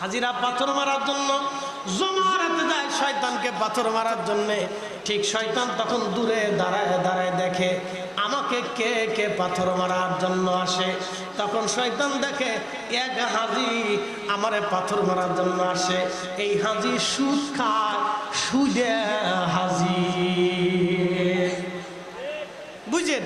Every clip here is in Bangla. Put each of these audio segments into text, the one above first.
হাজিরা পাথর মারার জন্য জমারাতে যায় শয়তানকে পাথর মারার জন্যে। ঠিক শয়তান তখন দূরে দাঁড়ায় দাঁড়ায় দেখে আমাকে কে কে পাথর মারার জন্য আসে। তখন শয়তান দেখে, এক হাজি আমারে পাথর মারার জন্য আসে। এই হাজি সুদ খায়, সুদে হাজি। বুঝেন?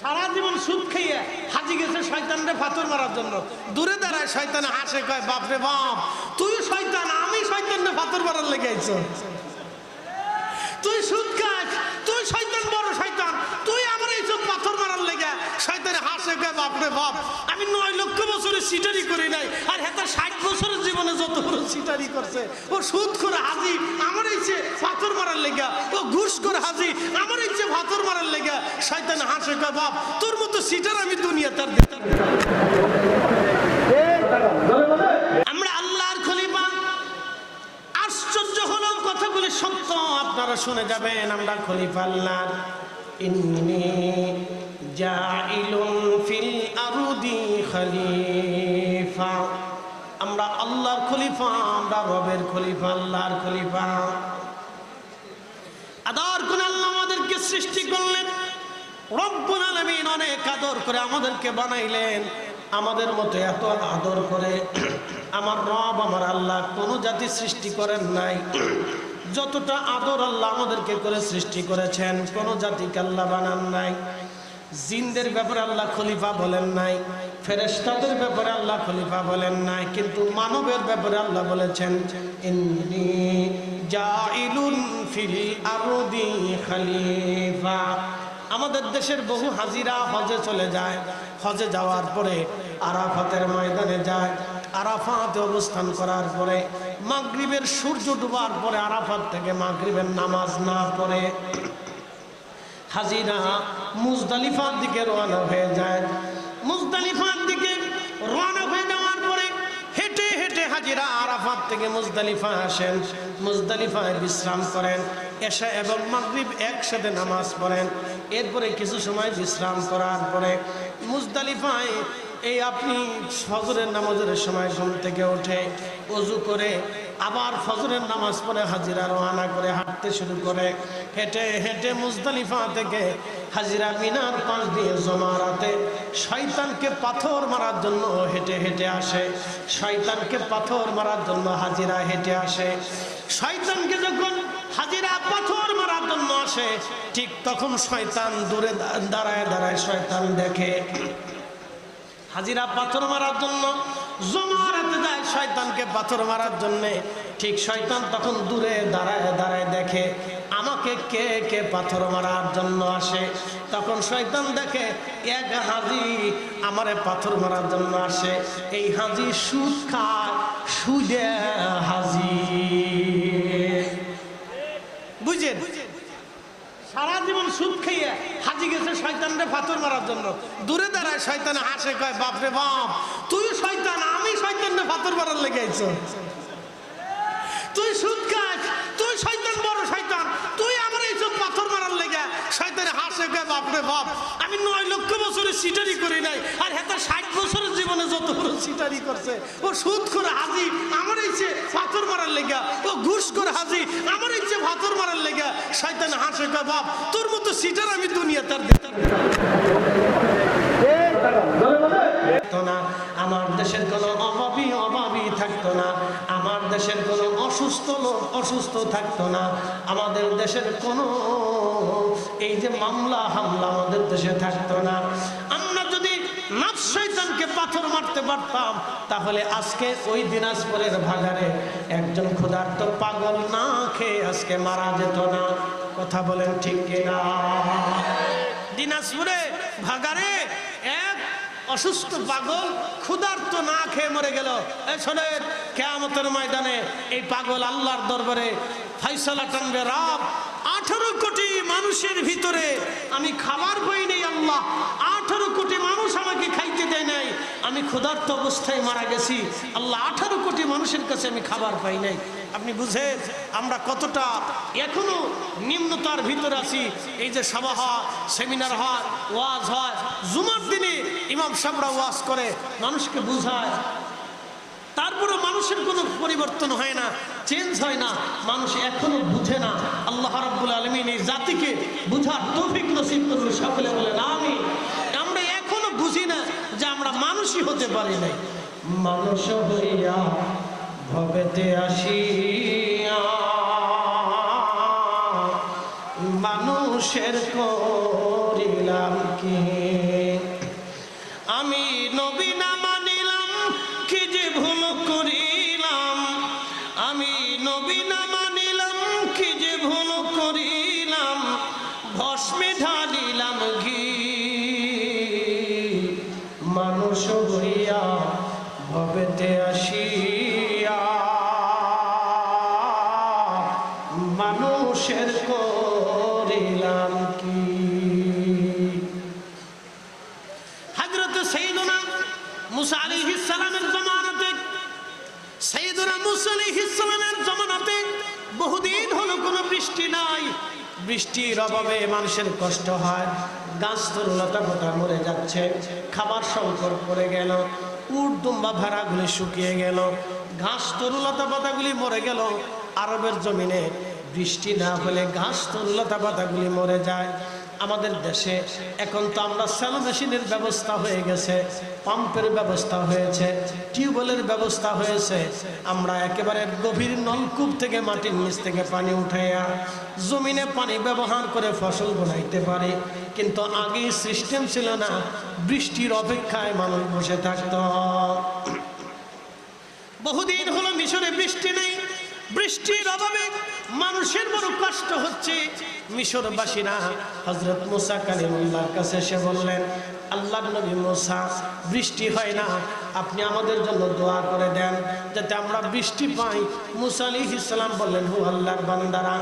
সারা জীবন সুদ খাইয়ে হাজি শয়তানরে পাথর মারার জন্য। দূরে দাঁড়ায় শয়তান হাসে, কয়, বাপরে বাপ, তুই শয়তান, আমি শয়তানরে পাথর মারার লেগে আইছো। তুই সুদ খাস, তুই শয়তান বড় শয়তান, তুই আমার এই সব পাথর মারার লেগে শয়তানে হাসে, কয়, বাপরে বাপ, আমি নয় লক্ষ বছরে সিটারি করি নাই, আর হেতা ষাট বছরের জীবনে যত বড় সিটারি করছে, ও সুদ করে হাজি আমার ইচ্ছে পাথর মারার লেগা, ও ঘুষ করে হাজি আমার ইচ্ছে পাথর মারার লেগা শয়তান হাসে কয়, বাপ, তোর মতো সিটার আমি দুনিয়া তার আমরা আল্লাহর খলিফা। আশ্চর্য কথাগুলি সত্য, আপনারা শুনে যাবেন, আমরা খলিফা আল্লাহর। ইন্নি জাইলুন ফিল খলিফা। আমরা আল্লাহর খলিফা, আমরা রবের খলিফা, আল্লাহর খলিফা। আদর করে আল্লাহ আমাদেরকে সৃষ্টি করলেন? রব্বুল আলামিন অনেক আদর করে আমাদেরকে বানাইলেন। আমাদের মতো এত আদর করে আমার রব, আমার আল্লাহ কোনো জাতি সৃষ্টি করেন নাই। যতটা আদর আল্লাহ আমাদেরকে করে সৃষ্টি করেছেন, কোনো জাতিকে আল্লাহ বানান নাই। জিনদের ব্যাপারে আল্লাহ খলিফা বলেন নাই ফেরেস্তাদের ব্যাপারে আল্লাহ খলিফা বলেন নাই, কিন্তু মানবের ব্যাপারে আল্লাহ বলেছেন, ইন্নি আমাদের দেশের বহু হাজিরা হজে চলে যায়। হজে যাওয়ার পরে আরাফাতের ময়দানে যায়। আরাফাতে অবস্থান করার পরে মাগরিবের সূর্য ডুবার পরে আরাফাত থেকে মাগরিবের নামাজ না পড়ে। হাজিরা মুজদালিফার দিকে রওনা হয়ে যায়। মুজদালিফার দিকে রওনা হয়ে যাওয়ার পরে হেঁটে হেঁটে হাজিরা আরাফাত থেকে মুজদালিফা আসেন। মুজদালিফায় বিশ্রাম করেন। এশা এবং মাগরিব একসাথে নামাজ পড়েন। এরপরে কিছু সময় বিশ্রাম করার পরে মুজদালিফায় এই আপনি ফজরের নামাজের সময় ঘুম থেকে ওঠে অজু করে আবার ফজরের নামাজ পড়ে হাজিরা রওনা করে হাঁটতে শুরু করে। হেঁটে হেঁটে মুজদালিফা থেকে হাজিরা মিনার পাশ দিয়ে জমারাতে শয়তানকে পাথর মারার জন্য হেঁটে হেঁটে আসে। শয়তানকে পাথর মারার জন্য হাজিরা হেঁটে আসে। আসে, ঠিক তখন শয়তান দূরে দাঁড়ায় দাঁড়ায় শয়তান দেখে। হাজিরা পাথর মারার জন্য জমারাতে যায় শয়তানকে পাথর মারার জন্য, ঠিক শয়তান তখন দূরে দাঁড়ায় দাঁড়ায় দেখে, আমাকে কে কে পাথর মারার জন্য আসে? তখন শয়তান দেখে, এক হাজি আমারে পাথর মারার জন্য আসে। এই হাজি সুদ খায়, সুদে হাজি বুঝেন সারা জীবন সুদ খেয়ে হাজি গেছে শয়তানরে পাথর মারার জন্য। দূরে দাঁড়ায় শয়তান হাসে কয়, বাপরে বাপ, তুই শয়তান, আমি শয়তানরে পাথর মারার লেগে আইছো। তুই সুদ খাস তুই শয়তান বড় শয়তান তুই আমার এই সব পাথর মারার লেগে শয়তানে কয় বাপ। আমি নয় লক্ষ বছরে সিটারি করি নাই। আর হেতা ষাট বছরের জীবনে যত বড় সিটারি করছে, ও সুদ করে হাজি, আমার ইচ্ছে পাথর মারার লেগা। ও ঘুষ করে হাজি, আমার ইচ্ছে পাথর মারার লেগা। শয়তান হাসে, কয়, বাপ, তোর মতো সিটার আমি দুনিয়া তার থাকতো না। আমার দেশের কোনো অভাবী অভাবী থাকতো না। আমার দেশের কোনো অসুস্থ লোক অসুস্থ থাকতো না। আমাদের দেশের কোনো এই যে মামলা, হামলা আমাদের দেশে থাকতো না। আমরা যদি শয়তানকে পাথর মারতে পারতাম, তাহলে আজকে ওই দিনাজপুরের ভাগারে একজন ক্ষুধার্ত পাগল না খেয়ে আজকে মারা যেত না। কথা বলেন ঠিক কিনা? দিনাজপুরে ভাগারে অসুস্থ পাগল ক্ষুধার্ত না খেয়ে মরে গেল। এ শোনেন, কেয়ামতের ময়দানে এই পাগল আল্লাহর দরবারে ফাইসালা টানবে রাব, আঠারো কোটি মানুষের ভিতরে আমি খাবার পাই নেই আল্লাহ, আঠারো কোটি মানুষ আমাকে খাইতে দেয় নাই, আমি ক্ষুধার্ত অবস্থায় মারা গেছি, আল্লাহ আঠারো কোটি মানুষের কাছে আমি খাবার পাই নাই। আপনি বুঝেন, আমরা কতটা এখনও নিম্নতার ভিতরে আছি। এই যে সভা হয়, সেমিনার হয়, ওয়াজ হয়, জুমার দিনে ইমাম সাহরা ওয়াজ করে, মানুষকে বুঝায়। তারপরে মানুষের কোনো পরিবর্তন হয় না চেঞ্জ হয় না, মানুষ এখনও বুঝে না। আল্লাহ রাব্বুল আলমিন এই জাতিকে বুঝার তৌফিক নসিব করুন, সকলে বলেন আমি আমরা এখনও বুঝি না যে আমরা মানুষই হতে পারি নাই। মানুষ হইয়া ভবেতে আসিয়া। মানুষের করিলাম কি? আমি নবী না মানিলাম, কি যে ভুল করিলাম? আমি নবী না মানিলাম, কি যে ভুল করিলাম? ভস্মে ঢালিলাম ঘি। মানুষ হইয়া ভবেতে আসিয়া। বৃষ্টি নাই। বৃষ্টির অভাবে মানুষের কষ্ট হয়। গাছ তরুলতা পোতা মরে যাচ্ছে। খাবার সংকট পড়ে গেল। উট, দুম্বা, ভেড়াগুলি শুকিয়ে গেল। ঘাস তরুলতা পাতাগুলি মরে গেল। আরবের জমিনে বৃষ্টি না হলে ঘাস তরুলতা পাতাগুলি মরে যায়। আমাদের দেশে এখন তো আমরা স্যালো মেশিনের ব্যবস্থা হয়ে গেছে, পাম্পের ব্যবস্থা হয়েছে, টিউবওয়েলের ব্যবস্থা হয়েছে। আমরা একেবারে গভীর নলকূপ থেকে মাটির নিচ থেকে পানি উঠাইয়া জমিনে পানি ব্যবহার করে ফসল বোনাইতে পারি। কিন্তু আগে সিস্টেম ছিল না, বৃষ্টির অপেক্ষায় মানুষ বসে থাকতো। বহুদিন হলো মিশরে বৃষ্টি নেই, বৃষ্টির অভাবে মানুষের বড় কষ্ট হচ্ছে। মিশরবাসীরা হজরত মুসা কালিমুল্লাহর কাছে এসে বললেন আল্লাহ নবী মুসা, বৃষ্টি হয় না। আপনি আমাদের জন্য দোয়া করে দেন, যাতে আমরা বৃষ্টি পাই। মুসা আলী ইসলাম বললেন হু আল্লাহর বান্দারা,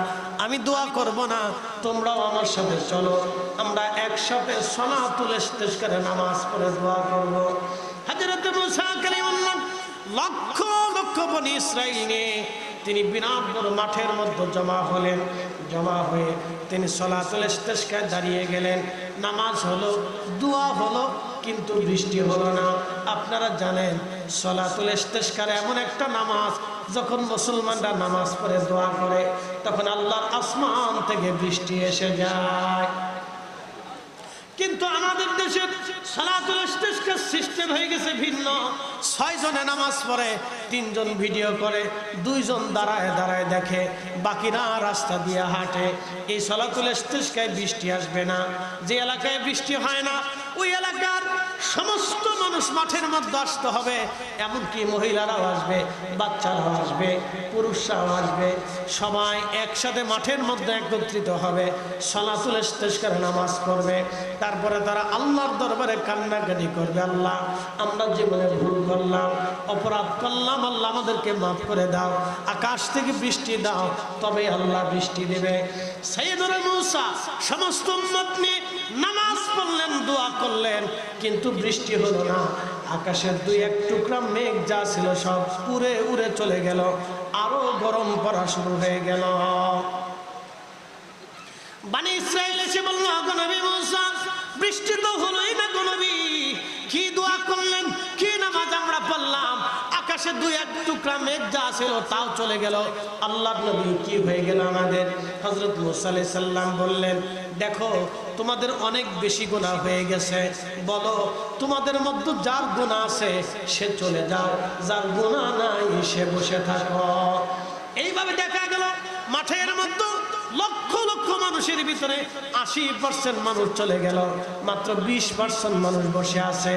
আমি দোয়া করব না। তোমরাও আমার সাথে চলো। আমরা একসাথে সোনা তুলে করে নামাজ পড়ে দোয়া করব। হজরত মুসা কালিমুল্লাহ লক্ষ লক্ষ বনি ইসরাইল নিয়ে তিনি বড় মাঠের মধ্যে জমা হলেন, জমা হয়ে তিনি সলাতুল ইস্তেস্কায় দাঁড়িয়ে গেলেন। নামাজ হলো, দোয়া হলো, কিন্তু বৃষ্টি হলো না। আপনারা জানেন, সলাতুল ইস্তেস্কার এমন একটা নামাজ, যখন মুসলমানরা নামাজ পড়ে, দোয়া করে, তখন আল্লাহর আসমান থেকে বৃষ্টি এসে যায়। কিন্তু আমাদের দেশে সালাতুল সিস্টেম হয়ে গেছে ভিন্ন। ছয় জনে নামাজ পড়ে, তিনজন ভিডিও করে, দুইজন দাঁড়ায় দাঁড়ায় দেখে, বাকিরা রাস্তা দিয়ে হাঁটে। এই সালাতুল ইস্তেস্কায় বৃষ্টি আসবে না। যে এলাকায় বৃষ্টি হয় না ওই এলাকার সমস্ত মানুষ মাঠের মধ্যে আসতে হবে। এমনকি মহিলারাও আসবে, বাচ্চারাও আসবে, পুরুষরাও আসবে। সবাই একসাথে মাঠের মধ্যে একত্রিত হবে। সলাতুল ইস্তেস্কার নামাজ পড়বে। তারপরে তারা আল্লাহর দরবারে কান্নাকাটি করবে, আল্লাহ, আমরা জীবনে ভুল করলাম, অপরাধ করলাম, আল্লাহ আমাদেরকে মাফ করে দাও। আকাশ থেকে বৃষ্টি দাও তবে আল্লাহ বৃষ্টি দেবে। সাইয়েদুল মুসা, সমস্ত উম্মত নিয়ে করলেন কিন্তু বৃষ্টি হলো না। আকাশের দুই এক টুকরা মেঘ যা ছিল সব উড়ে উড়ে চলে গেল। আরও গরম পড়া শুরু হয়ে গেল। ইসরায়েল এসে বলল বৃষ্টি তো হলোই না কি দোয়া করলেন, কি নামাজ আমরা পড়লাম। আকাশে দুই এক টুকরা মেঘ যা ছিল তাও চলে গেল। আল্লাহ নবী কি হয়ে গেল আমাদের? হজরত মুসাল্লাহ সাল্লাম বললেন, দেখো, তোমাদের অনেক বেশি গোনা হয়ে গেছে। বলো, তোমাদের মধ্যে যার গোনা আছে, সে চলে যাও। যার গোনা নাই, সে বসে থাকো। এইভাবে দেখা মানুষের ভিতরে আশি পার্সেন্ট মানুষ চলে গেল। মাত্র বিশ পার্সেন্ট মানুষ বসে আছে।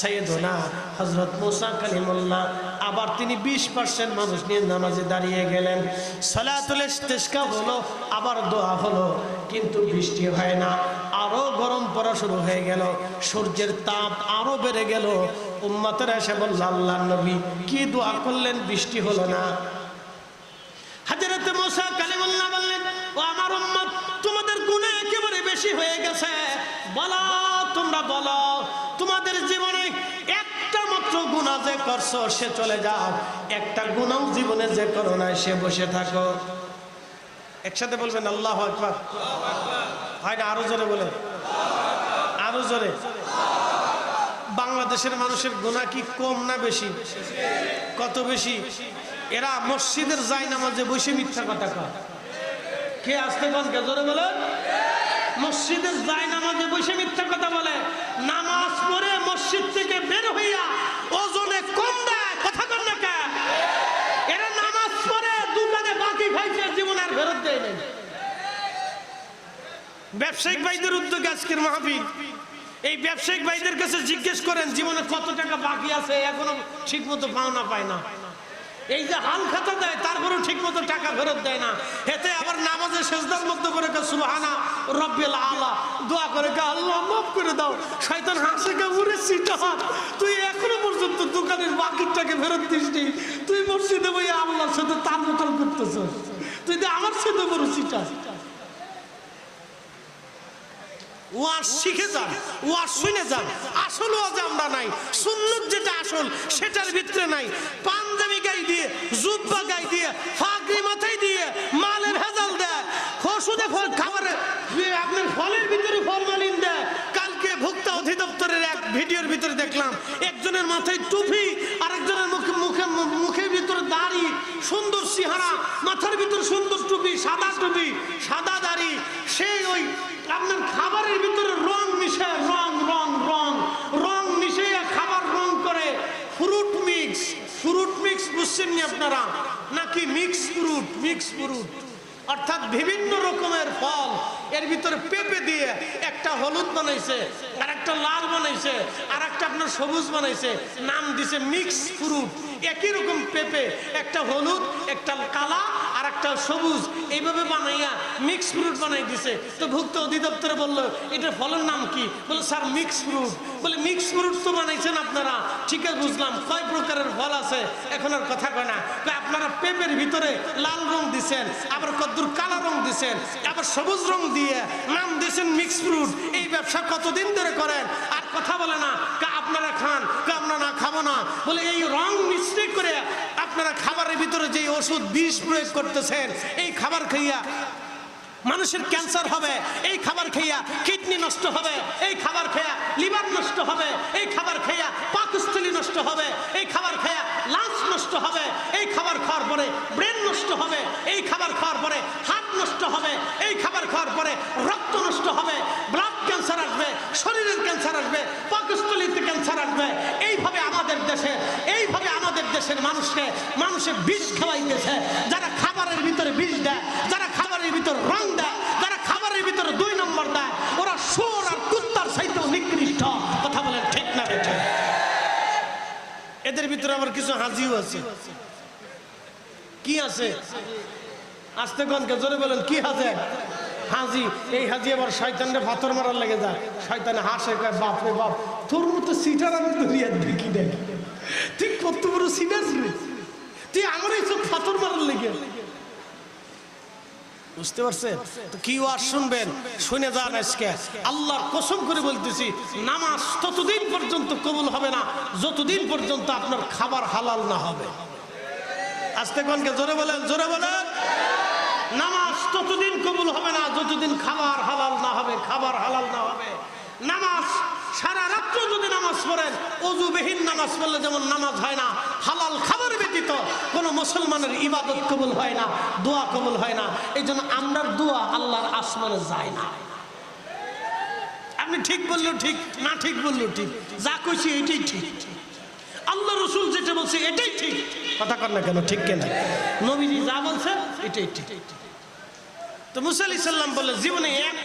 সৈয়দনা হজরত মুসা কালিমুল্লাহ, আবার তিনি বিশ পার্সেন্ট মানুষ নিয়ে নামাজে দাঁড়িয়ে গেলেন। সলাতুল ইস্তেস্কা হলো, আবার দোয়া হলো, কিন্তু বৃষ্টি হয় না। আরও গরম পড়া শুরু হয়ে গেল। সূর্যের তাপ আরও বেড়ে গেল। উম্মাতের এসে বলল আল্লাহ নবী, কি দোয়া করলেন? বৃষ্টি হলো না। হয়ে গেছে। বলো, তোমরা বলো, তোমাদের জীবনে একটা মাত্র গুণা যে করছ, সে চলে যাও। একটা গুণাও জীবনে যে করো না সে বসে থাকো। একসাথে বলবেন, আল্লাহ আকবার। হয় না আরও জোরে বলেন। আরও জোরে। বাংলাদেশের মানুষের গোনা কি কম না বেশি? কত বেশি? এরা মসজিদের যায় নামাজে বসে মিথ্যা কথা কে আসতে কোন কে জোরে বলে মসজিদের যায় নামাজে বসে মিথ্যা কথা বলে। নামাজ পড়ে মসজিদ থেকে বের হইয়া ওজনে কম দেয়। কথা কর না কে? এরা নামাজ পড়ে দোকানে বাকি খাইছে, জীবন আর ফেরত দেয় নাই। ব্যবসায়িক ভাইদের উদ্যোগে আজকের মাহফিল। এই ব্যবসায়িক ভাইদের কাছে জিজ্ঞেস করেন, জীবনে কত টাকা বাকি আছে? এখনও ঠিক মতো পাওনা পায় না। এই যে হাল খাতা দেয়, তারপরেও ঠিক মতো টাকা ফেরত দেয় না। এতে আবার নামাজে শেষদার মধ্যে করে সুবহানা রব্বিল আলা, দোয়া করে কে আল্লাহ মাফ করে দাও। শয়তান হাসে কে উড়ে সিটা। তুই এখনও পর্যন্ত দোকানের বাকির টাকা ফেরত দিসনি। তুই মসজিদে বই আল্লাহর সাথে তার মোটাল করতেছ তুই আমার সাথে বড় সিটা। ওয়াজ শিখে যান, ওয়াজ শুনে যান। আসল ওয়াজ আমরা নাই। সুন্নত যেটা আসল, সেটার ভিতরে নাই। পাঞ্জাবি গাই দিয়ে, জুব্বা গাই দিয়ে ফাগরি মাথায় দিয়ে মালে ভেজাল দেয় ওষুধে ফল খাবারে আপনার ফলের ভিতরে ফরমালিন দেয় কালকে ভোক্তা অধিদপ্তরের এক ভিডিওর ভিতরে দেখলাম, একজনের মাথায় টুপি, আরেকজনের মুখে মুখে, মুখের ভিতরে দাড়ি, সুন্দর সিহারা মাথার ভিতরে সুন্দর টুপি, সাদা টুপি, সাদা দাড়ি। সেই ওই আপনার খাবারের ভিতরে রং মিশে, রং রং রং রং মিশে খাবার রং করে। ফ্রুট মিক্স ফ্রুট মিক্স বুঝছেন আপনারা? নাকি মিক্স ফ্রুট মিক্স ফ্রুট? অর্থাৎ বিভিন্ন রকমের ফল এর ভিতরে পেঁপে দিয়ে একটা হলুদ বানাইছে আর একটা লাল বানাইছে আর একটা আপনার সবুজ বানাইছে, নাম দিছে মিক্স ফ্রুট একই রকম পেঁপে, একটা হলুদ, একটা কালা আর একটা সবুজ। এইভাবে বানাইয়া মিক্স ফ্রুট বানাই দিছে। তো ভুক্ত অধিদপ্তরে বলল এটা ফলের নাম কি? বলে, স্যার মিক্স ফ্রুট বলে মিক্স ফ্রুট তো বানাইছেন আপনারা? ঠিক আছে, বুঝলাম। কয় প্রকারের ফল আছে? এখন আর কথা কয় না। আপনারা পেঁপের ভিতরে লাল রং দিছেন, আবার কদ্দুর কালো রং দিছেন, আবার সবুজ রং দিয়ে নাম দিয়েছেন মিক্স ফ্রুট এই ব্যবসা কতদিন ধরে করেন? আর কথা বলে না। আপনারা খান। আমরা না খাব না বলে এই রং মিস্টেক করে আপনারা খাবারের ভিতরে যে ওষুধ বিষ প্রয়োগ করতেছেন, এই খাবার খাইয়া মানুষের ক্যান্সার হবে, এই খাবার খাইয়া কিডনি নষ্ট হবে, এই খাবার খাইয়া লিভার নষ্ট হবে এই খাবার খাইয়া পাকস্থলী নষ্ট হবে এই খাবার খাইয়া লাঞ্চ নষ্ট হবে এই খাবার খাওয়ার পরে ব্রেন নষ্ট হবে এই খাবার খাওয়ার পরে হার্ট নষ্ট হবে এই খাবার খাওয়ার পরে রক্ত নষ্ট হবে ব্লাড ক্যান্সার আসবে শরীরের ক্যান্সার আসবে পাকস্থলীতে ক্যান্সার আসবে। এইভাবে আমাদের দেশে, এইভাবে আমাদের দেশের মানুষকে মানুষের বিষ খাওয়াইতেছে। যারা খাবারের ভিতরে বিষ দেয়, যারা খাবারের ভিতরে রং দেয়, যারা খাবারের ভিতরে দুই নম্বর দেয়, ওরা সুর আর কুত্তার সাইতেও নিকৃষ্ট। কথা বলেন ঠিক না এদের ভিতরে আবার কিছু হাজিও আছে। কি আছে? আসতে কনকে জোরে বলেন, কি হাজে? হাজি, এই হাজি আবার শয়তানরে পাথর মারার লেগে যায়। শয়তানে হাসে বাপ রে বাপ তোর মতো সিটার আমি দেখি দেখি তুই কত বড় তুই আমার এই সব পাথর মারার লেগে। বুঝতে কি ওয়াজ শুনবেন? শুনে যান আজকে। কসম করে বলতেছি, নামাজ ততদিন পর্যন্ত কবুল হবে না, যতদিন পর্যন্ত আপনার খাবার হালাল না হবে। আস্তে কনকে? জোরে বলেন জোরে বলেন। নামাজ ততদিন কবুল হবে না, যতদিন খাবার হালাল না হবে, খাবার হালাল না হবে। নামাজ সারা রাত্র যদি নামাজ পড়েন, অজুবিহীন নামাজ পড়লে যেমন নামাজ হয় না, হালাল খাবার ব্যতীত কোনো মুসলমানের ইবাদত কবুল হয় না, দোয়া কবুল হয় না এই জন্য আমরার দোয়া আল্লাহর আসমানে যায় না। আপনি ঠিক বললেও ঠিক, না ঠিক বললেও ঠিক, যা কইছি এটাই ঠিক। আল্লাহ রসুল যেটা বলছে এটাই ঠিক। কথা কর না কেন, ঠিক কেনা? নবীজি যা বলছে এটাই ঠিক। তো মুসা আলাইহিস সালাম বলে জীবনে এক